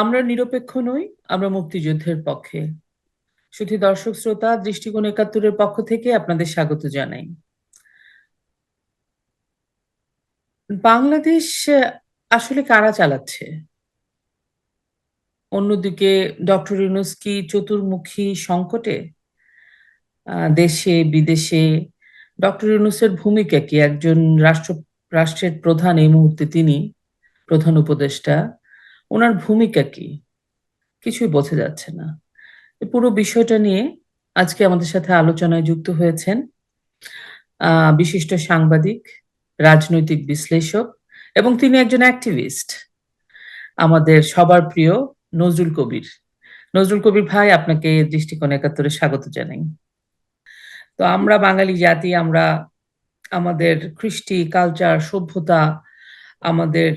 আমরা নিরপেক্ষ নই, আমরা মুক্তিযুদ্ধের পক্ষে। শুধু দর্শক শ্রোতা, দৃষ্টিকোণ একাত্তরের পক্ষ থেকে আপনাদের স্বাগত জানাই। বাংলাদেশ আসলে কারা চালাচ্ছে? অন্যদিকে ডক্টর ইউনুস কি চতুর্মুখী সংকটে দেশে, বিদেশে ডক্টর ইউনুসের ভূমিকা কি একজন রাষ্ট্র, রাষ্ট্রের প্রধান এই মুহূর্তে তিনি প্রধান উপদেষ্টা। ওনার ভূমিকা কি? কিছুই বোঝা যাচ্ছে না। পুরো বিষয়টা নিয়ে আজকে আমাদের সাথে আলোচনায় যুক্ত হয়েছেন বিশিষ্ট সাংবাদিক, রাজনৈতিক বিশ্লেষক এবং তিনি একজন অ্যাক্টিভিস্ট, আমাদের সবার প্রিয় নজরুল কবির। নজরুল কবির ভাই, আপনাকে দৃষ্টিকোণ একাত্তরে স্বাগত জানাই। তো আমরা বাঙালি জাতি, আমরা আমাদের কৃষ্টি কালচার সভ্যতা, আমাদের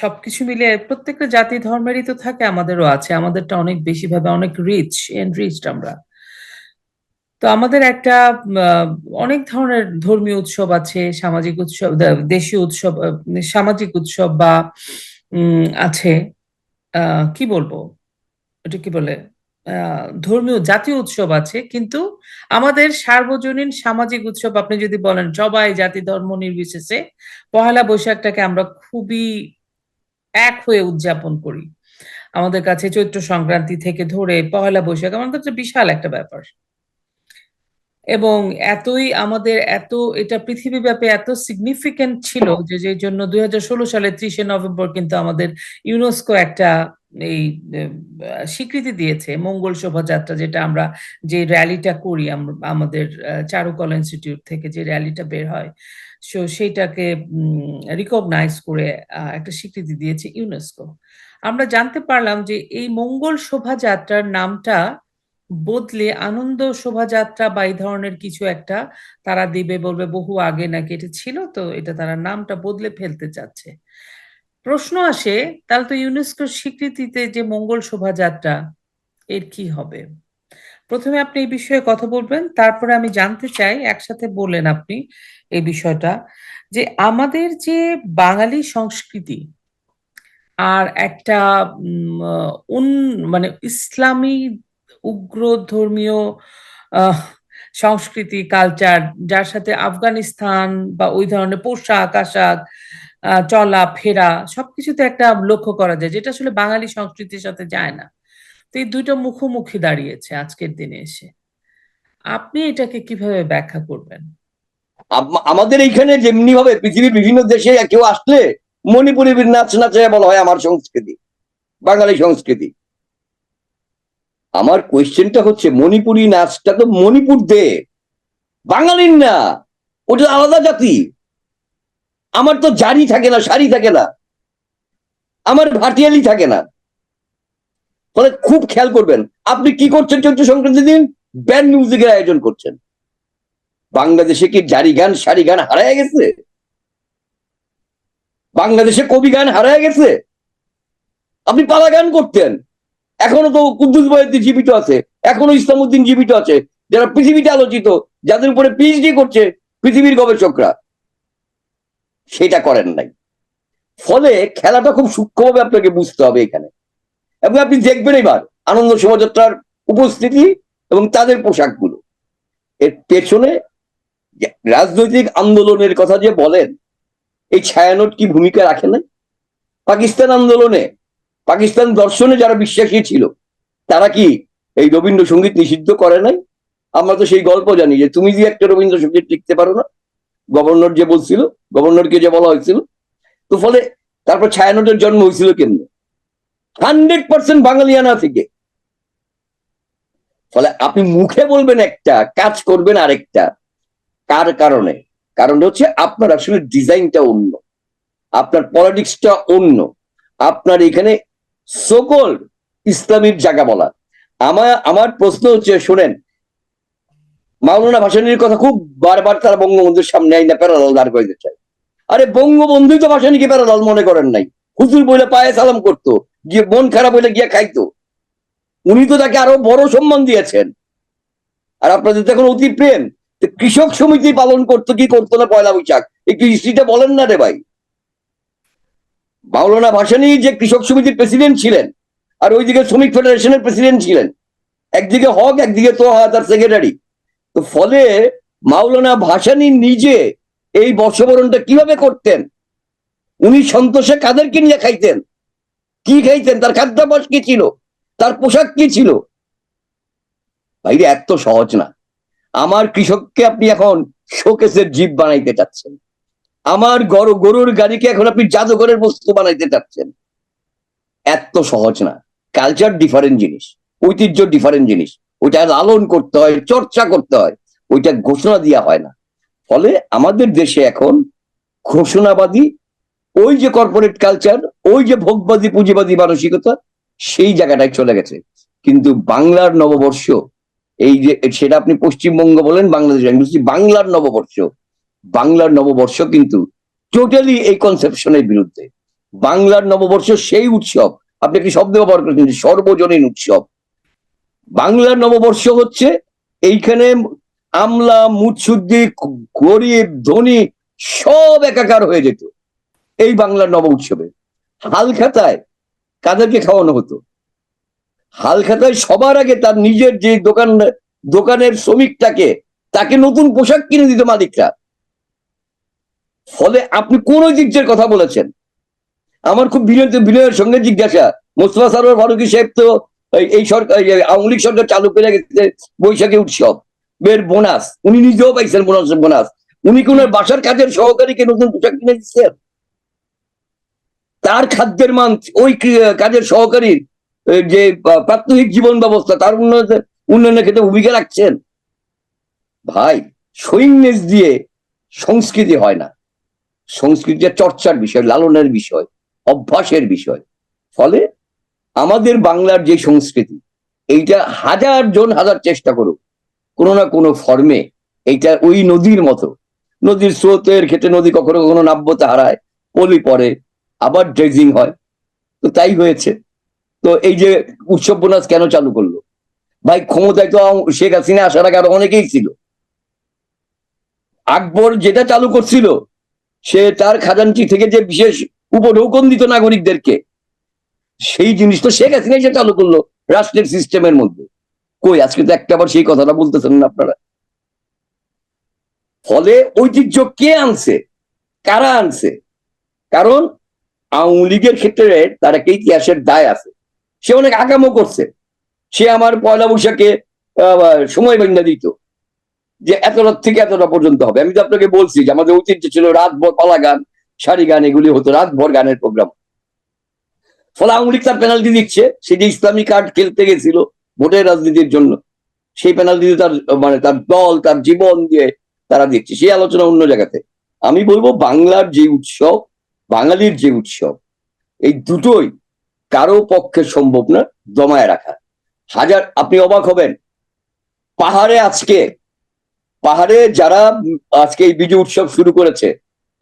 সবকিছু মিলে প্রত্যেকটা জাতি ধর্মেরই তো থাকে, আমাদেরও আছে। আমাদেরটা অনেক বেশি ভাবে অনেক রিচ এনরিচড আমরা। তো আমাদের একটা অনেক ধরনের ধর্মীয় উৎসব আছে, সামাজিক উৎসব দেশীয় উৎসব সামাজিক উৎসব বা আছে। কি বলব? এটা কি বলে? ধর্মীয় জাতীয় উৎসব আছে, কিন্তু আমাদের সার্বজনীন সামাজিক উৎসব, আপনি যদি বলেন সবাই জাতি ধর্ম নির্বিশেষে পহেলা বৈশাখটাকে আমরা খুবই এক হয়ে উদযাপন করি। আমাদের কাছে চৈত্র সংক্রান্তি থেকে ধরে পহেলা বৈশাখ আমাদের কাছে বিশাল একটা ব্যাপার। এবং এতই আমাদের এত, এটা পৃথিবীব্যাপী এত সিগনিফিকেন্ট ছিল যে যে জন্য দুই সালের ত্রিশে নভেম্বর কিন্তু আমাদের ইউনেস্কো একটা এই স্বীকৃতি দিয়েছে। মঙ্গল শোভাযাত্রা যেটা আমরা যে র্যালিটা করি আমাদের চারুকলা ইনস্টিটিউট থেকে যে র্যালিটা বের হয়। সো সেইটাকে রিকগনাইজ করে একটা স্বীকৃতি দিয়েছে ইউনেস্কো আমরা জানতে পারলাম যে এই মঙ্গল শোভাযাত্রার নামটা বদলে আনন্দ শোভাযাত্রা বা এই ধরনের কিছু একটা তারা দিবে বলবে বহু আগে নাকি এটা ছিল, তো এটা তারা নামটা বদলে ফেলতে চাচ্ছে। প্রশ্ন আসে, তাহলে তো ইউনেস্কোর স্বীকৃতিতে যে মঙ্গল শোভাযাত্রা, এর কি হবে? প্রথমে আপনি এই বিষয়ে কথা বলবেন, তারপরে আমি জানতে চাই, একসাথে বললেন আপনি এই বিষয়টা, যে আমাদের যে বাঙালি সংস্কৃতি আর একটা মানে ইসলামী উগ্র ধর্মীয় সংস্কৃতি কালচার যার সাথে আফগানিস্তান বা ওই ধরনের পোশাক, আশাক চলা, ফেরা, সবকিছুতে একটা লক্ষ্য করা যায়, যেটা আসলে বাঙালি সংস্কৃতির সাথে যায় না। তো এই দুটো মুখোমুখি দাঁড়িয়েছে আজকের দিনে এসে। আপনি এটাকে কীভাবে ব্যাখ্যা করবেন? আমাদের এইখানে যেমনি ভাবে পৃথিবীর বিভিন্ন দেশে কেউ আসলে মণিপুরি নাচ নাচে বলা হয় আমার সংস্কৃতি, বাঙালি সংস্কৃতি। আমার কোয়েশ্চেনটা হচ্ছে, মণিপুরি নাচটা তো মণিপুর দে বাঙালির না, ওটা আলাদা জাতি। আমার তো জারি থাকে না শাড়ি থাকে না। আমার ভাটিয়ালি থাকে না। ফলে খুব খেয়াল করবেন, আপনি কি করছেন চৈত্র সংক্রান্তি দিন? ব্যান্ড মিউজিকের আয়োজন করছেন। বাংলাদেশে কি জারি গান, সারি গান হারায় গেছে? বাংলাদেশে কবি গান হারায় গেছে? আপনি পালা গান করতেন। এখনও তো কুদ্দুস বয়দি জীবিত আছে। এখনও ইসলামউদ্দিন জীবিত আছে। যারা পৃথিবীতে আলোচিত, যাদের উপরে পিএইচডি করছে পৃথিবীর গবেষকরা, সেটা করেন নাই। ফলে খেলাটা খুব সূক্ষ্মভাবে আপনাকে বুঝতে হবে এখানে। এবং আপনি দেখবেন এবার আনন্দ শোভাযাত্রার উপস্থিতি এবং তাদের পোশাকগুলো। এর পেছনে রাজনৈতিক আন্দোলনের কথা যে বলেন, এই ছায়ানট কি ভূমিকা রাখে না পাকিস্তান আন্দোলনে, পাকিস্তান দর্শনে যারা বিশ্বাসী ছিল, তারা কি এই রবীন্দ্রসঙ্গীত নিষিদ্ধ করে নাই? আমরা তো সেই গল্প জানি যে তুমি যে একটা রবীন্দ্রসঙ্গীত লিখতে পারো না, গভর্নর যে বলছিল, গভর্নরকে যে বলা হয়েছিল, তো ফলে তারপর ছায়ানটের জন্ম হয়েছিল কেমনে? হান্ড্রেড পার্সেন্ট বাঙালিয়ানা থেকে। ফলে আপনি মুখে বলবেন একটা, কাজ করবেন আরেকটা। কার কারণে? কারণটা হচ্ছে আপনার আসলে ডিজাইনটা অন্য। আপনার পলিটিক্সটা অন্য। আপনার এখানে সকল ইসলামীর জায়গা বলা। আমার আমার প্রশ্ন হচ্ছে, শোনেন, মাওলানা ভাসানির কথা খুব বারবার তারা বঙ্গবন্ধুর সামনে আইনা প্যারালাল দাঁড় করে চায় আরে বঙ্গবন্ধুই তো ভাসানিকে প্যারালাল মনে করেন নাই। হুজুর বইলে পায়ে সালাম করতো। গিয়ে মন খারাপ হইলে গিয়ে খাইতো। উনি তো তাকে আরও বড় সম্মান দিয়েছেন। আর আপনাদের তো এখন অতি প্রেম। কৃষক সমিতি পালন করতো, কি করতো না পয়লা বৈশাখ? একটু হিস্ট্রিটা বলেন না রে ভাই। মাওলানা ভাসানি যে কৃষক সমিতির প্রেসিডেন্ট ছিলেন, আর ওইদিকে শ্রমিক ফেডারেশনের প্রেসিডেন্ট ছিলেন, একদিকে হক, একদিকে তো তার সেক্রেটারি তো ফলে মাওলানা ভাসানি নিজে এই বর্ষবরণটা কীভাবে করতেন? উনি সন্তোষে কাদেরকে নিয়ে খাইতেন? কি খেয়েছেন? তার খাদ্যাভ্যাস কি ছিল? তার পোশাক কি ছিল? বাইরে এত সহজ না। আমার কৃষককে আপনি এখন শোকেসের জীব বানাইতে চাচ্ছেন। আমার গরু, গরুর গাড়িকে এখন আপনি জাদুঘরের বস্তু বানাইতে চাচ্ছেন। এত সহজ না। কালচার ডিফারেন্ট জিনিস। ঐতিহ্য ডিফারেন্ট জিনিস। ওইটা লালন করতে হয়, চর্চা করতে হয়। ওইটা ঘোষণা দেওয়া হয় না। ফলে আমাদের দেশে এখন ঘোষণাবাদী ওই যে কর্পোরেট কালচার ওই যে ভোগবাদী, পুঁজিবাদী মানসিকতা, সেই জায়গাটায় চলে গেছে। কিন্তু বাংলার নববর্ষ, এই যে, সেটা আপনি পশ্চিমবঙ্গ বলেন, বাংলাদেশ বাংলার নববর্ষ। বাংলার নববর্ষ কিন্তু টোটালি এই কনসেপশনের বিরুদ্ধে। বাংলার নববর্ষ সেই উৎসব, আপনি একটি শব্দ ব্যবহার করেছেন? সর্বজনীন উৎসব। বাংলার নববর্ষ হচ্ছে এইখানে আমলা মুৎসুদ্দি গরিব, ধনী সব একাকার হয়ে যেত। এই বাংলার নব উৎসবে। হালখাতায় কাদেরকে খাওয়ানো হতো? হালখাতায় সবার আগে তার নিজের যে দোকান, দোকানের শ্রমিকটাকে, তাকে নতুন পোশাক কিনে দিত মালিকরা। ফলে আপনি কোন ঐতিহ্যের কথা বলেছেন? আমার খুব বিনয়, বিনয়ের সঙ্গে জিজ্ঞাসা। মোস্তফা সারোয়ার ফারুকি সাহেব তো এই- সরকার আওয়ামী লীগ সরকার চালু করে গেছে বৈশাখী উৎসব। বের বোনাস, উনি নিজেও পাইছেন বোনাস বোনাস। উনি কোন বাসার কাজের সহকারীকে নতুন পোশাক কিনে দিচ্ছেন? তার খাদ্যের মান, ওই কাজের সহকারীর যে প্রাত্যহিক জীবন ব্যবস্থা, তার উন্নয়নে উন্নয়নের ক্ষেত্রে ভূমিকা রাখছেন। ভাই সৈন্যেস দিয়ে সংস্কৃতি হয় না। সংস্কৃতি চর্চার বিষয়, লালনের বিষয়, অভ্যাসের বিষয়। ফলে আমাদের বাংলার যে সংস্কৃতি, এইটা হাজার জন হাজার চেষ্টা করুক। কোনো না কোনো ফর্মে এইটা ওই নদীর মতো। নদীর স্রোতের ক্ষেত্রে নদী কখনো কখনো নাব্যতা হারায়, পলি পড়ে আবার ড্রেজিং হয়। তো তাই হয়েছে। তো এই যে উৎসব বোনাস কেন চালু করল? ভাই, ক্ষমতায় তো শেখ হাসিনা আসার আগে আরও অনেকেই ছিল। আকবর যেটা চালু করছিল, সে তার খাজানচি থেকে যে বিশেষ উপঢৌকন দিত নাগরিকদেরকে, সেই জিনিস তো শেখ হাসিনা সে চালু করল রাষ্ট্রের সিস্টেমের মধ্যে। কই, আজকে তো একটা আবার সেই কথাটা বলতেছেন না আপনারা? ফলে ঐতিহ্য কে আনছে? কারা আনছে? কারণ আওয়ামী লীগের ক্ষেত্রে তার একটা ইতিহাসের দায় আছে। সে অনেক আগামো করছে। সে আমার পয়লা বৈশাখে সময় বান্ধা দিত যে এত রাত থেকে এতটা পর্যন্ত হবে। আমি তো আপনাকে বলছি যে আমাদের ঐতিহ্য ছিল রাতভর পালা গান সারি গান এগুলি হতো রাতভর গানের প্রোগ্রাম। ফলে আওয়ামী লীগ তার পেনাল্টি দিচ্ছে। সে যে ইসলামী কার্ড খেলতে গেছিল ভোটের রাজনীতির জন্য, সেই পেনাল্টি তার মানে তার দল, তার জীবন দিয়ে তারা দিচ্ছে। সেই আলোচনা অন্য জায়গাতে। আমি বলব বাংলার যে উৎসব বাঙালির যে উৎসব, এই দুটোই কারও পক্ষে সম্ভব না জমায় রাখা। হাজার, আপনি অবাক হবেন, পাহাড়ে আজকে, পাহাড়ে যারা আজকে এই বিজু উৎসব শুরু করেছে,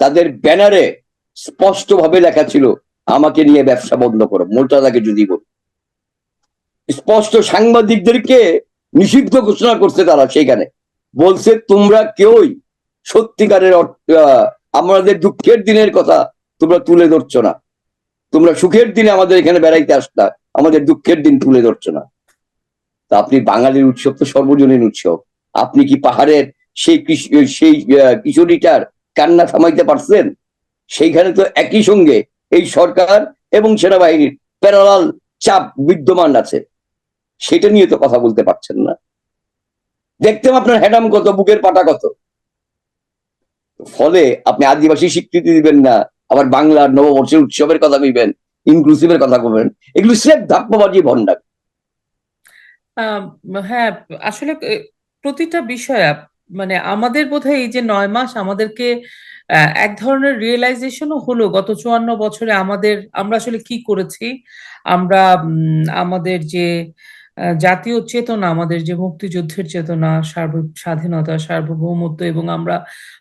তাদের ব্যানারে স্পষ্ট ভাবে লেখা ছিল, আমাকে নিয়ে ব্যবসা বন্ধ করো। মোলটাদাকে যদি বল। স্পষ্ট সাংবাদিকদেরকে নিষিদ্ধ ঘোষণা করছে তারা সেখানে বলছে, তোমরা কেউই সত্যিকারের আমাদের দুঃখের দিনের কথা তোমরা তুলে ধরছো না। তোমরা সুখের দিনে আমাদের এখানে বেড়াইতে আসতা আমাদের দুঃখের দিন তুলে ধরছো না। তা আপনি বাঙালির উৎসব তো সর্বজনীন উৎসব। আপনি কি পাহাড়ের সেই সেই কিশোরীটার কান্না থামাইতে পারছেন? সেইখানে তো একই সঙ্গে এই সরকার এবং সেনাবাহিনীর প্যারালাল চাপ বিদ্যমান আছে। সেটা নিয়ে তো কথা বলতে পারছেন না। দেখতেন আপনার হ্যাডাম কত, বুকের পাটা কত। ফলে আপনি আদিবাসী স্বীকৃতি দিবেন না আবার বাংলার নববর্ষের উৎসবের কথা কইবেন ইনক্লুসিভের কথা কইবেন এগুলো স্রেফ ধাপ্পাবাজি ভণ্ডার। আহ, হ্যাঁ আসলে প্রতিটা বিষয় মানে আমাদের বোধহয় এই যে নয় মাস আমাদেরকে এক ধরনের রিয়েলাইজেশনও হলো গত চুয়ান্ন বছরে আমাদের আমরা আসলে কি করেছি? আমরা আমাদের যে জাতীয় চেতনা, আমাদের যে মুক্তিযুদ্ধের চেতনা, সার্ব, স্বাধীনতা, সার্বভৌমত্ব এবং আমরা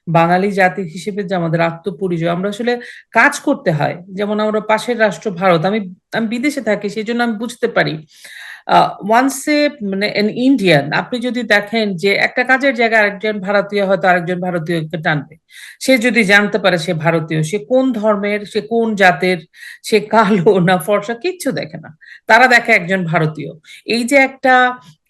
বাঙালি জাতি হিসেবে যে আমাদের আত্মপরিচয়, আমরা আসলে কাজ করতে হয়। যেমন আমরা পাশের রাষ্ট্র ভারত, আমি আমি বিদেশে থাকি, সেই জন্য আমি বুঝতে পারি। ওয়ান্সে মানে এন ইন্ডিয়ান আপনি যদি দেখেন যে একটা কাজের জায়গায় আরেকজন ভারতীয় হয়তো আরেকজন ভারতীয়কে টানবে। সে যদি জানতে পারে সে ভারতীয় সে কোন ধর্মের সে কোন জাতের সে কালো না ফর্সা কিচ্ছু দেখে না। তারা দেখে একজন ভারতীয়। এই যে একটা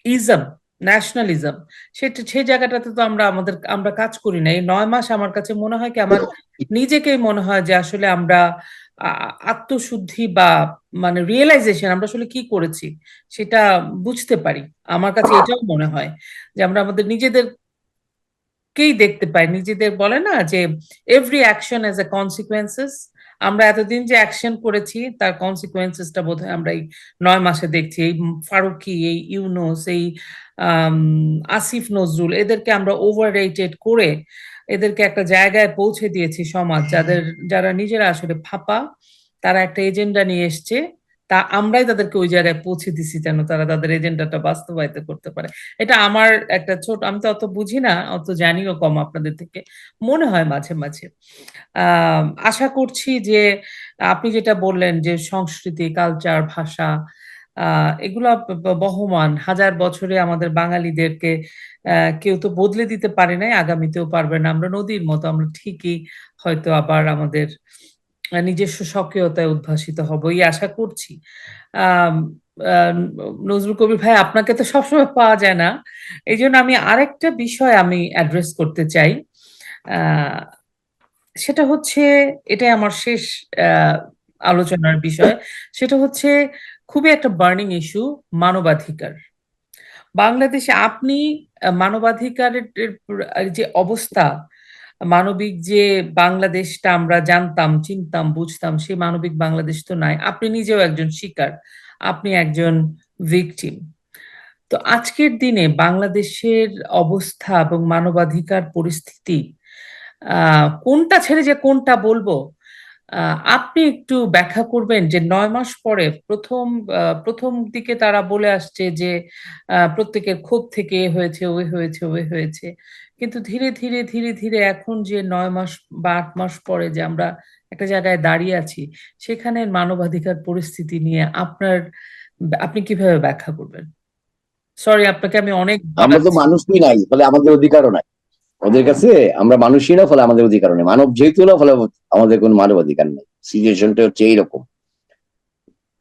ইজম ন্যাশনালিজম সেটা সেই জায়গাটাতে তো আমরা আমাদের আমরা কাজ করি না। এই নয় মাস আমার কাছে মনে হয় কি আমার নিজেকেই মনে হয় যে আসলে আমরা আত্মশুদ্ধি বা মানে রিয়েলাইজেশন আমরা আসলে কি করেছি সেটা বুঝতে পারি। আমার কাছে এটাও মনে হয় যে আমরা আমাদের নিজেদেরকেই দেখতে পাই। নিজেদের বলে না যে every action has a consequences আমরা এতদিন যে অ্যাকশন করেছি তার কনসিকুয়েন্সেসটা বোধহয় আমরা এই নয় মাসে দেখছি। এই ফারুকি, এই ইউনোস, এই আসিফ নজরুল, এদেরকে আমরা ওভার রেটেড করে এদেরকে একটা জায়গায় পৌঁছে দিয়েছি সমাজ। যাদের যারা নিজেরা আসলে ফাঁপা তারা একটা এজেন্ডা নিয়ে এসছে। তা আমরাই তাদেরকে ওই জায়গায় পৌঁছে দিছি যেন তারা তাদের এজেন্ডাটা বাস্তবায়িত করতে পারে। এটা আমার একটা ছোট আমি তো অত বুঝি না অত জানিও কম আপনাদের থেকে। মনে হয় মাঝে মাঝে। আহ আশা করছি যে আপনি যেটা বললেন যে সংস্কৃতি কালচার ভাষা আহ এগুলা বহমান। হাজার বছরে আমাদের বাঙালিদেরকে কেউ তো বদলে দিতে পারে নাই, আগামীতেও পারবে না। আমরা নদীর মতো, আমরা ঠিকই হয়তো আবার আমাদের নিজস্ব সক্রিয়তায় উদ্ভাসিত হব। এই আশা করছি। নজরুল কবির ভাই, আপনাকে তো সবসময় পাওয়া যায় না। এই জন্য আমি আরেকটা বিষয় আমি অ্যাড্রেস করতে চাই। সেটা হচ্ছে, এটাই আমার শেষ আলোচনার বিষয়। সেটা হচ্ছে খুবই একটা বার্নিং ইস্যু মানবাধিকার। বাংলাদেশে আপনি মানবাধিকারের যে অবস্থা, মানবিক যে বাংলাদেশটা আমরা জানতাম, চিনতাম, বুঝতাম সেই মানবিক বাংলাদেশ তো নাই। আপনি নিজেও একজন শিকার, আপনি একজন ভিকটিম তো আজকের দিনে বাংলাদেশের অবস্থা এবং মানবাধিকার পরিস্থিতি কোনটা ছেড়ে যে কোনটা বলব আপনি একটু ব্যাখ্যা করবেন যে নয় মাস পরে প্রথম প্রথম দিকে তারা বলে আসছে যে প্রত্যেকের ক্ষোভ থেকে হয়েছে ওই হয়েছে ওই হয়েছে। কিন্তু ধীরে ধীরে ধীরে ধীরে এখন যে নয় মাস বা আট মাস পরে যে আমরা একটা জায়গায় দাঁড়িয়ে আছি সেখানে মানবাধিকার পরিস্থিতি নিয়ে আপনার আপনি কীভাবে ব্যাখ্যা করবেন? সরি আপনাকে আমি অনেক আমরা তো মানুষই নাই ফলে আমাদের অধিকারও নাই। ওদের কাছে আমরা মানুষই না ফলে আমাদের অধিকার নেই। মানব যেহেতু না ফলে আমাদের কোনো মানব অধিকার নেই। সিচুয়েশনটা হচ্ছে এইরকম।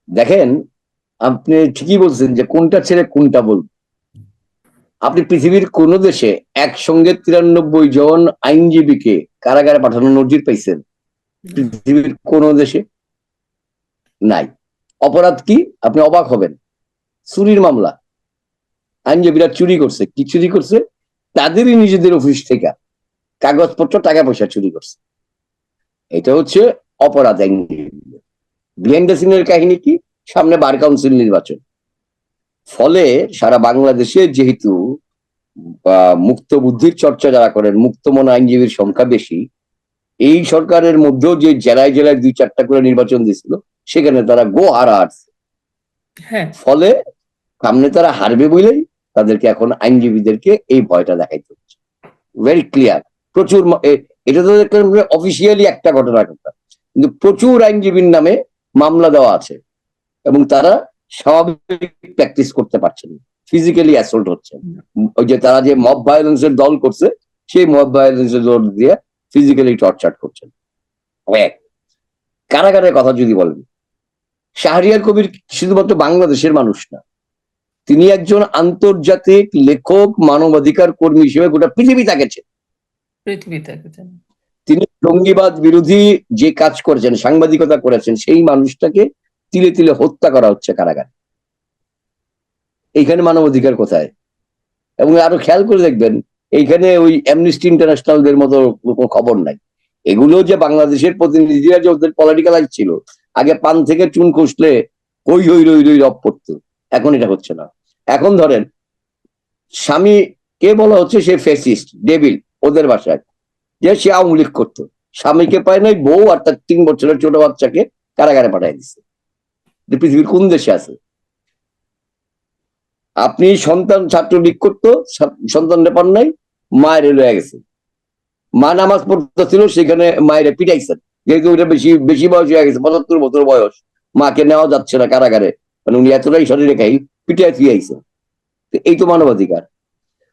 দেখেন, আপনি ঠিকই বলছেন যে কোনটা ছেড়ে কোনটা বলব আপনি পৃথিবীর কোন দেশে একসঙ্গে তিরানব্বই জন আইনজীবীকে কারাগারে পাঠানোর নজির পাইছেন? পৃথিবীর কোন দেশে? নাই। অপরাধ কি? আপনি অবাক হবেন। চুরির মামলা। আইনজীবীরা চুরি করছে। কি চুরি করছে? তাদেরই নিজেদের অফিস থেকে কাগজপত্র টাকা পয়সা চুরি করছে। এটা হচ্ছে অপরাধ আইনজীবীদের বিহাইন্ড সিনের কাহিনী কি? সামনে বার কাউন্সিল নির্বাচন। ফলে সারা বাংলাদেশে যেহেতু মুক্ত বুদ্ধির চর্চা যারা করেন মুক্ত মন আইনজীবীর সংখ্যা বেশি এই সরকারের মধ্যেও যে জেলায় জেলায় দুই চারটা করে নির্বাচন দিছিল সেখানে তারা গো হারা হারছে। হ্যাঁ। ফলে সামনে তারা হারবে বলেই তাদেরকে এখন আইনজীবীদেরকে এই ভয়টা দেখাইতে হচ্ছে। ভেরি ক্লিয়ার প্রচুর এটা তো অফিসিয়ালি একটা ঘটনা কথা কিন্তু প্রচুর আইনজীবীর নামে মামলা দেওয়া আছে এবং তারা স্বাভাবিক প্র্যাকটিস করতে পারছেন ফিজিক্যালি অ্যাসল্ট হচ্ছে। ওই যে তারা যে মব ভায়োলেন্সের দল করছে, সেই মব ভায়োলেন্সের দল দিয়ে ফিজিক্যালি টর্চার করছেন। কারাগারের কথা যদি বলেন, শাহরিয়ার কবির শুধুমাত্র বাংলাদেশের মানুষ না তিনি একজন আন্তর্জাতিক লেখক মানবাধিকার কর্মী হিসেবে গোটা পৃথিবী তাকেছে পৃথিবী থেকে তিনি জঙ্গিবাদ বিরোধী যে কাজ করেছেন সাংবাদিকতা করেছেন সেই মানুষটাকে তিলে তিলে হত্যা করা হচ্ছে কারাগারে। এইখানে মানবাধিকার কোথায়? এবং আরও খেয়াল করে দেখবেন এইখানে ওই অ্যামনিস্টি ইন্টারন্যাশনালদের মতো কোনো খবর নাই। এগুলো যে বাংলাদেশের প্রতিনিধিরা যে ওদের পলিটিক্যাল ছিল আগে পান থেকে চুন খসলে হই হই রই রই রব পড়তো। এখন এটা হচ্ছে না। এখন ধরেন, স্বামী, কে বলা হচ্ছে সে ফেসিস্ট ডেভিল ওদের ভাষায় যে সে আওয়ামী লীগ করতো। স্বামীকে পায় নাই, বউ আর তার তিন বছরের ছোট বাচ্চাকে কারাগারে পাঠিয়ে দিচ্ছে পৃথিবীর কোন দেশে আছে? আপনি সন্তান ছাত্রলীগ করতো, সা- সন্তানরে পান নাই, মায়ের লয়ে গেছে। মা নামাজ পড়তেছিল, সেখানে মায়ের পিটাইছেন। যেহেতু ওটা বেশি বেশি বয়স হয়ে গেছে, পঁচাত্তর বছর বয়স। মাকে নেওয়া যাচ্ছে না কারাগারে। মানে উনি এতটাই শরীরে খাই দিয়ে আইছে। তো এই তো মানবাধিকার।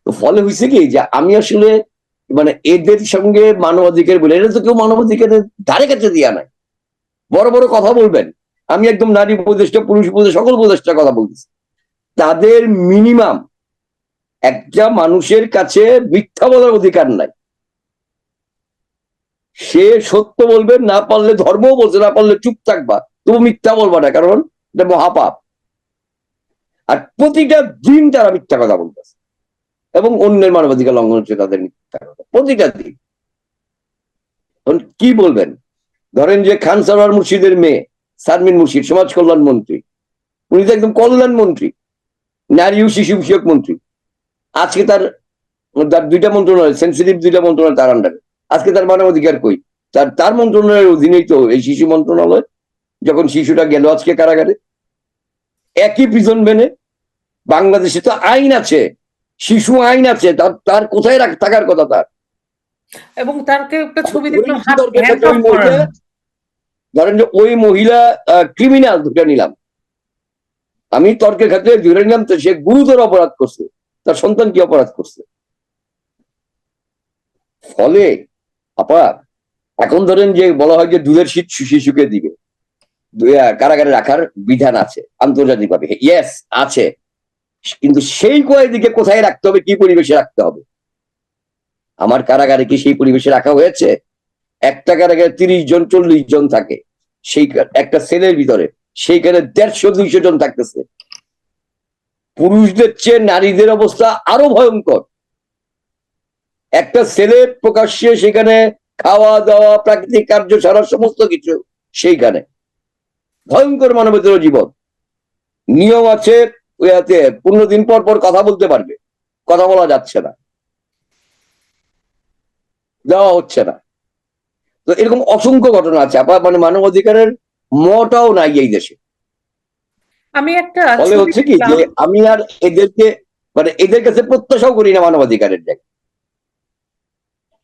তো ফলে হয়েছে কি যে আমি আসলে মানে এদের সঙ্গে মানবাধিকার বলে এটা তো কেউ মানবাধিকারের ধারে কাছে দিয়া নাই। বড় বড় কথা বলবেন। আমি একদম নারী উপদেষ্টা, পুরুষ উপদেষ্টা, সকল উপদেষ্টা কথা বলতেছি। তাদের মিনিমাম একটা মানুষের কাছে মিথ্যা বলার অধিকার নাই। সে সত্য বলবে, না পারলে ধর্মও বলছে, না পারলে চুপ থাকবা। তবু মিথ্যা বলবা না, কারণ এটা মহাপাপ। আর প্রতিটা দিন তারা মিথ্যা কথা বলতেছে। এবং অন্যের মানবাধিকার লঙ্ঘন হচ্ছে তাদের মিথ্যা কথা। প্রতিটা দিন। কি বলবেন? ধরেন যে খান সারোয়ার মুর্শিদের মেয়ে, সারমিন মুর্শিদ, সমাজ কল্যাণ মন্ত্রী। উনি তো একদম কল্যাণ মন্ত্রী, নারী ও শিশু বিষয়ক মন্ত্রী। আজকে তার তার দুইটা মন্ত্রণালয় সেন্সিটিভ দুইটা মন্ত্রণালয় তার আন্ডারে আজকে তার মানবাধিকার কই? তার তার মন্ত্রণালয়ের অধীনেই তো এই শিশু মন্ত্রণালয়। যখন শিশুটা গেল আজকে কারাগারে একই প্রিজন বেনে বাংলাদেশে তো আইন আছে শিশু আইন আছে তার তার কোথায় রাখ থাকার কথা তার? এবং তারকে একটা ছবি দেখলাম ধরেন যে ওই মহিলা ক্রিমিনাল ধরে নিলাম। আমি তর্কের ক্ষেত্রে ধরে নিলাম তো সে গুরুতর অপরাধ করছে। তার সন্তান কি অপরাধ করছে? ফলে আপা এখন ধরেন যে বলা হয় যে দুধের শীত শিশুকে দিবে। কারাগারে রাখার বিধান আছে, আন্তর্জাতিক ভাবে। ইয়েস আছে। কিন্তু সেই কয়েদিকে কোথায় রাখতে হবে, কি পরিবেশে রাখতে হবে? আমার কারাগারে কি সেই পরিবেশে রাখা হয়েছে? একটা কারাগারে তিরিশ জন, চল্লিশ জন থাকে। সেই একটা সেলের ভিতরে, সেইখানে দেড়শো, দুইশো জন থাকতেছে। পুরুষদের চেয়ে নারীদের অবস্থা আরও ভয়ঙ্কর। একটা ছেলে প্রকাশ্যে সেখানে খাওয়া দাওয়া প্রাকৃতিক কার্য ছাড়া সমস্ত কিছু সেইখানে। ভয়ঙ্কর মানবেতর জীবন। নিয়ম আছে ওয়াতে পনেরো দিন পর পর কথা বলতে পারবে। কথা বলা যাচ্ছে না। দেওয়া হচ্ছে না। তো এরকম অসংখ্য ঘটনা আছে। আবার মানে মানবাধিকারের মটাও নাই এই দেশে। আমি একটা ফলে হচ্ছে কি যে আমি আর এদেরকে মানে এদের কাছে প্রত্যাশাও করি না মানবাধিকারের জায়গায়।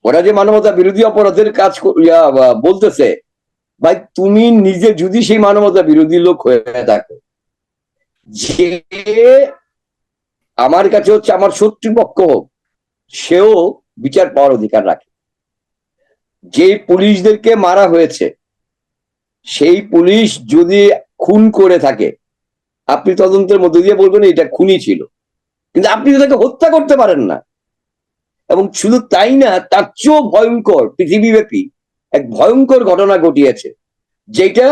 ওরা যে মানবতা বিরোধী অপরাধের কাজ বলতেছে ভাই, তুমি নিজে যদি সেই মানবতা বিরোধী লোক হয়ে থাকো, যে আমার কাছে হচ্ছে আমার শত্রুপক্ষ হোক, সেও বিচার পাওয়ার অধিকার রাখে। যে পুলিশদেরকে মারা হয়েছে, সেই পুলিশ যদি খুন করে থাকে, আপনি তদন্তের মধ্যে দিয়ে বলবেন এটা খুনি ছিল। কিন্তু আপনি তাকে হত্যা করতে পারেন না। এবং শুধু তাই না, তার চেয়েও ভয়ঙ্কর, পৃথিবীব্যাপী ভয়ঙ্কর ঘটনা ঘটিয়েছে যেটা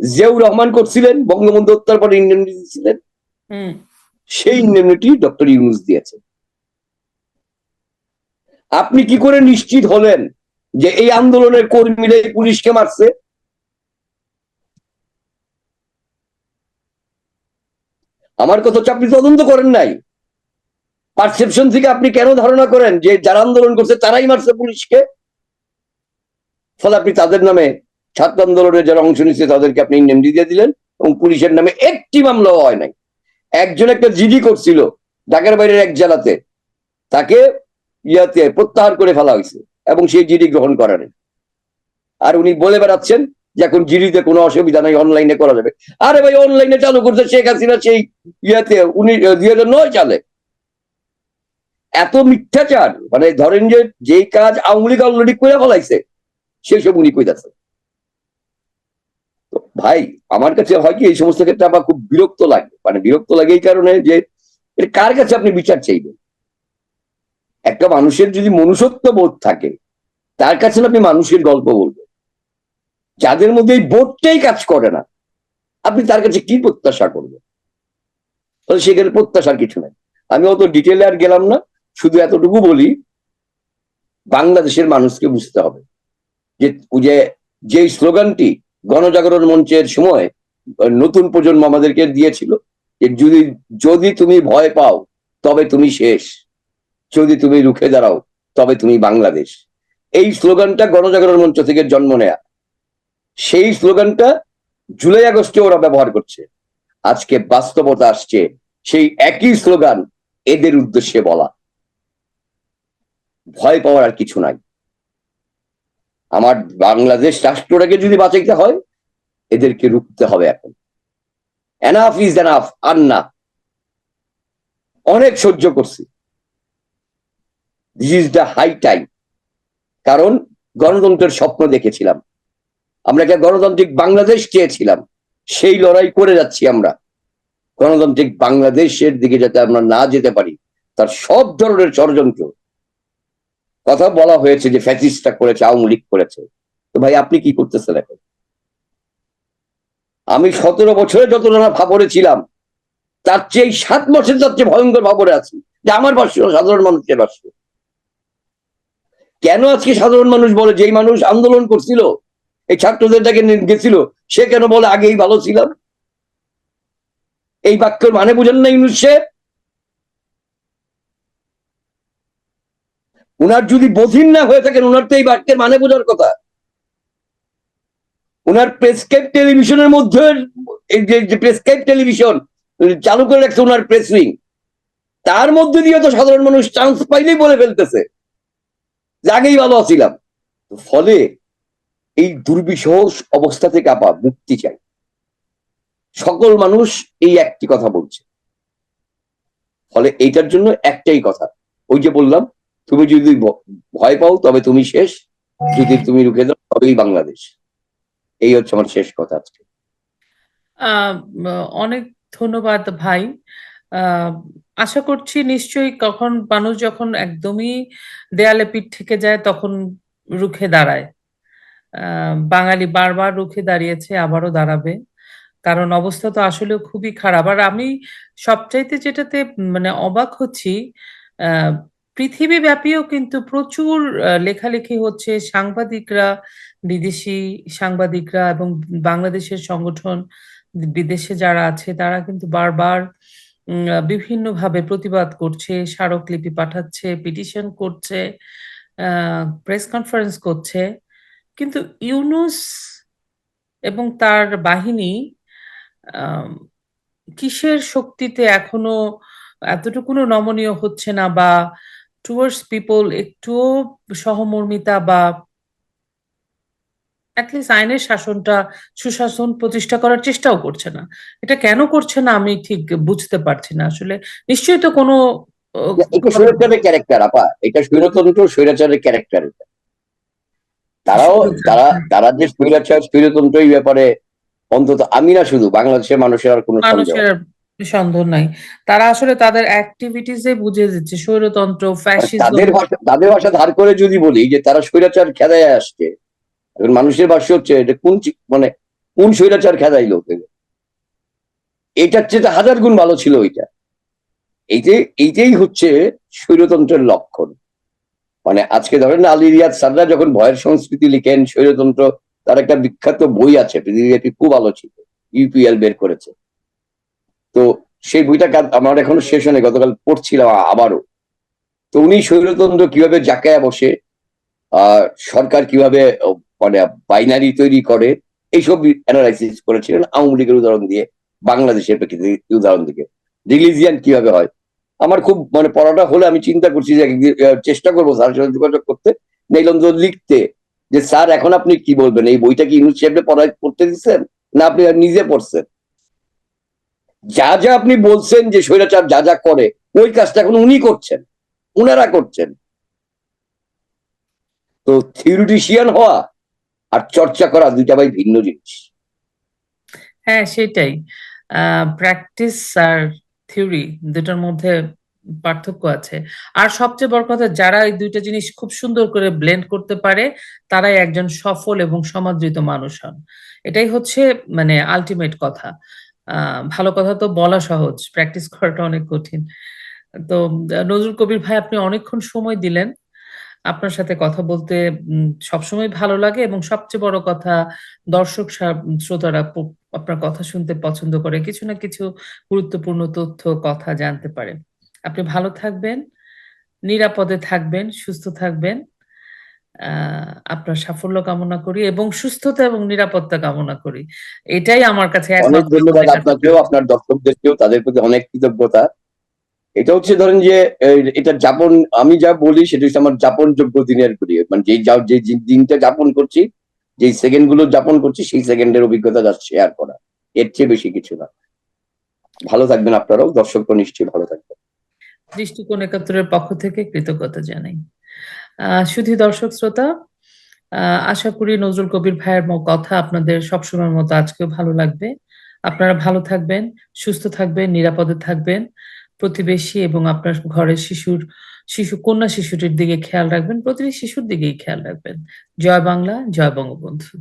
জিয়াউর রহমান করছিলেন বঙ্গবন্ধু হত্যার পরে ইন্ডেমনিটি দিয়েছিলেন। সেই ইন্ডেমনিটি ডক্টর ইউনুস দিয়েছে আপনি কি করে নিশ্চিত হলেন যে এই আন্দোলনের কর্মীরা এই পুলিশকে মারছে? আমার কথা হচ্ছে আপনি তদন্ত করেন নাই। পারসেপশন থেকে আপনি কেন ধারণা করেন যে যারা আন্দোলন করছে তারাই মারছে পুলিশকে? ফলে আপনি তাদের নামে ছাত্র আন্দোলনে যারা অংশ নিচ্ছে তাদেরকে আপনি ইন্ডেমনি দিয়ে দিলেন এবং পুলিশের নামে একটি মামলাও হয় নাই। একজন একটা জিডি করছিল ঢাকার বাইরের এক জেলাতে। তাকে ইয়াতে প্রত্যাহার করে ফেলা হয়েছে এবং সেই জিডি গ্রহণ করা নেই আর উনি বলে বেড়াচ্ছেন যে এখন জিডিতে কোনো অসুবিধা নাই, অনলাইনে করা যাবে। আরে ভাই, অনলাইনে চালু করছে শেখ হাসিনা সেই ইয়াতে, উনি দুই হাজার নয় সালে। এত মিথ্যাচার মানে ধরেন যে যেই কাজ আওয়ামী লীগ অলরেডি করে ফেলাইছে সেই সব উনি কইতাছে তো ভাই, আমার কাছে হয় কি, এই সমস্ত ক্ষেত্রে আমার খুব বিরক্ত লাগে। মানে বিরক্ত লাগে এই কারণে যে কার কাছে আপনি বিচার চাইবেন? একটা মানুষের যদি মনুষ্যত্ব বোধ থাকে, তার কাছে আপনি মানুষের গল্প বলবেন। যাদের মধ্যে এই বোধটাই কাজ করে না, আপনি তার কাছে কি প্রত্যাশা করবেন? তাহলে সেখানে প্রত্যাশার কিছু নাই। আমি অত ডিটেলে আর গেলাম না, শুধু এতটুকু বলি, বাংলাদেশের মানুষকে বুঝতে হবে। যে যে স্লোগানটি গণজাগরণ মঞ্চের সময় নতুন প্রজন্ম আমাদেরকে দিয়েছিল যে, যদি যদি তুমি ভয় পাও, তবে তুমি শেষ। যদি তুমি রুখে দাঁড়াও, তবে তুমি বাংলাদেশ। এই স্লোগানটা গণজাগরণ মঞ্চ থেকে জন্ম নেয়া। সেই স্লোগানটা জুলাই আগস্টে ওরা ব্যবহার করছে। আজকে বাস্তবতা আসছে সেই একই স্লোগান এদের উদ্দেশ্যে বলা। ভয় পাওয়ার আর কিছু নাই। আমার বাংলাদেশ রাষ্ট্রটাকে যদি বাঁচাইতে হয়, এদেরকে রুখতে হবে এখন। এনাফ ইজ এনাফ আর না। অনেক সহ্য করছি। This is the high time কারণ গণতন্ত্রের স্বপ্ন দেখেছিলাম। আমরা একটা গণতান্ত্রিক বাংলাদেশ চেয়েছিলাম। সেই লড়াই করে যাচ্ছি আমরা। গণতান্ত্রিক বাংলাদেশের দিকে যাতে আমরা না যেতে পারি, তার সব ধরনের ষড়যন্ত্র কথা বলা হয়েছে যে ফ্যাসিস্টটা করেছে, আওয়ামী লীগ করেছে। তো ভাই, আপনি কি করতেছেন এখন? আমি সতেরো বছরে যত যতটা ভাবরে ছিলাম, তার চেয়ে সাত মাসের তার চেয়ে ভয়ঙ্কর ভাবরে আছি, যে আমার ভাষ্য সাধারণ মানুষের ভাষ্য। কেন আজকে সাধারণ মানুষ বলে যেই মানুষ আন্দোলন করছিল, এই ছাত্রদের ডাকে গেছিল, সে কেন বলে আগেই ভালো ছিলাম? এই বাক্যের মানে বুঝেন না ইউনুস উনার যদি বধির না হয়ে থাকেন, উনার তো এই বাক্যের মানে বোঝার কথা। উনার প্রেসক্রাইব টেলিভিশনের মধ্যে প্রেসক্রাইব টেলিভিশন চালু করে রাখছে, উনার প্রেস উইং তার মধ্যে দিয়ে তো সাধারণ মানুষ চান্স পাইলেই বলে ফেলতেছে, যে আগেই ভালো আছিলাম। ফলে এই দুর্বিষহ অবস্থা থেকে আপা মুক্তি চাই। সকল মানুষ এই একটি কথা বলছে। ফলে এইটার জন্য একটাই কথা, ওই যে বললাম তুমি যদি ভয় পাও, তবে তুমি শেষ। যদি তুমি রুখে দাও, তবেই বাংলাদেশ। এই হচ্ছে আমার শেষ কথা আজকে। অনেক ধন্যবাদ ভাই। আশা করছি নিশ্চয়ই কখন মানুষ যখন একদমই দেয়ালে পিঠ থেকে যায়, তখন রুখে দাঁড়ায়। বাঙালি বারবার রুখে দাঁড়িয়েছে, আবারও দাঁড়াবে। কারণ অবস্থা তো আসলে খুবই খারাপ। আর আমি সবচাইতে যেটাতে মানে অবাক হচ্ছি পৃথিবীব্যাপীও কিন্তু প্রচুর লেখালেখি হচ্ছে সাংবাদিকরা, বিদেশি সাংবাদিকরা এবং বাংলাদেশের সংগঠন বিদেশে যারা আছে তারা কিন্তু বারবার বিভিন্নভাবে প্রতিবাদ করছে, স্মারকলিপি পাঠাচ্ছে, পিটিশন করছে প্রেস কনফারেন্স করছে। কিন্তু ইউনুস এবং তার বাহিনী কিসের শক্তিতে এখনও এতটুকুনো নমনীয় হচ্ছে না বা টুয়ার্ডস পিপল একটুও সহমর্মিতা বা অ্যাটলিস্ট আইনের শাসনটা সুশাসন প্রতিষ্ঠা করার চেষ্টাও করছে না। এটা কেন করছে না আমি ঠিক বুঝতে পারছি না আসলে। নিশ্চয়ই তো কোনো এটা স্বৈরাচারের ক্যারেক্টার আপা। এটা স্বৈরতন্ত্র স্বৈরাচারের ক্যারেক্টার এটা। তারাও তারা তারা যে স্বৈরাচার স্বৈরতন্ত্র এই ব্যাপারে অন্তত আমি না শুধু বাংলাদেশের মানুষের আর কোনো সন্দেহ সন্দেহ নাই। তারা আসলে তাদের বুঝে দিচ্ছে, স্বৈরতন্ত্র তাদের ভাষা তাদের ভাষা ধার করে যদি বলি যে তারা স্বৈরাচার খেদায় আসছে এখন মানুষের ভাষ্য হচ্ছে এটা কোন মানে কোন স্বৈরাচার এটার চেয়ে হাজার গুণ ভালো ছিল ওইটা এইটা এইটাই হচ্ছে স্বৈরতন্ত্রের লক্ষণ। মানে আজকে ধরেন আলী রিয়াদ সাররা যখন ভয়ের সংস্কৃতি লিখেন, স্বৈরতন্ত্র, তার একটা বিখ্যাত বই আছে, পৃথিবীব্যাপী খুব আলোচিত ইউপিএল বের করেছে। তো সেই বইটা আমার এখনও শেষ হয়নি, গতকাল পড়ছিলাম আবারও। তো উনি স্বৈরতন্ত্র কীভাবে জাকায়া বসে সরকার কীভাবে মানে বাইনারি তৈরি করে, এইসব অ্যানালাইসিস করেছিলেন আওয়ামী লীগের উদাহরণ দিয়ে, বাংলাদেশের প্রেক্ষিতে উদাহরণ দিকে। রিলিজিয়ান কীভাবে হয়? আমার খুব মানে পড়াটা হলে আমি চিন্তা করছি যে চেষ্টা করব স্যারের সাথে যোগাযোগ করতে। নেইলন্দ লিখতে যে, স্যার, এখন আপনি কি বলবেন? এই বইটা কি ইউনুস সাহেবকে পড়ায়, পড়তে দিচ্ছেন? না, আপনি নিজে পড়ছেন? যা যা আপনি বলছেন যে স্বৈরাচার যা যা করে, ওই কাজটা এখন উনি করছেন, উনারা করছেন। তো থিওরিটিশিয়ান হওয়া আর চর্চা করা দুইটা ভাই ভিন্ন জিনিস। হ্যাঁ সেটাই। প্র্যাকটিস আর থিওরি দুটার মধ্যে পার্থক্য আছে। আর সবচেয়ে বড় কথা, যারা এই দুইটা জিনিস খুব সুন্দর করে ব্লেন্ড করতে পারে, তারাই একজন সফল এবং সমাদৃত মানুষ হন। এটাই হচ্ছে মানে আলটিমেট কথা। ভালো কথা তো বলা সহজ প্র্যাকটিস করাটা অনেক কঠিন। তো নজরুল কবির ভাই আপনি অনেকক্ষণ সময় দিলেন। আপনার সাথে কথা বলতে সবসময় ভালো লাগে এবং সবচেয়ে বড় কথা, দর্শক শ্রোতারা আপনার কথা শুনতে পছন্দ করে, কিছু না কিছু গুরুত্বপূর্ণ তথ্য, কথা জানতে পারে। আপনি ভালো থাকবেন, নিরাপদে থাকবেন, সুস্থ থাকবেন। আপনার সাফল্য কামনা করি এবং সুস্থতা এবং নিরাপত্তা কামনা করি। এটাই আমার কাছে অনেক ধন্যবাদ আপনাকেও আপনার দর্শকদেরকেও তাদের প্রতি অনেক কৃতজ্ঞতা। এটা হচ্ছে ধরেন যে এটা যাপন আমি যা বলি সেটা হচ্ছে আমার যাপন যোগ্য দিনের করি মানে যেই যা- যে যে দিনটা যাপন করছি যেই সেকেন্ডগুলো যাপন করছি সেই সেকেন্ডের অভিজ্ঞতা যা শেয়ার করা। এর চেয়ে বেশি কিছু না। ভালো থাকবেন আপনারাও দর্শকরা নিশ্চয়ই ভালো থাকবেন। দৃষ্টিকোণ একাত্তরের পক্ষ থেকে কৃতজ্ঞতা জানাই। শুধু দর্শক শ্রোতা আশা করি নজরুল কবির ভাইয়ের কথা আপনাদের সবসময়ের মতো আজকেও ভালো লাগবে। আপনারা ভালো থাকবেন, সুস্থ থাকবেন, নিরাপদে থাকবেন। প্রতিবেশী এবং আপনার ঘরের শিশুর, শিশু, কন্যা শিশুটির দিকে খেয়াল রাখবেন, প্রতিটি শিশুর দিকেই খেয়াল রাখবেন। জয় বাংলা, জয় বঙ্গবন্ধু।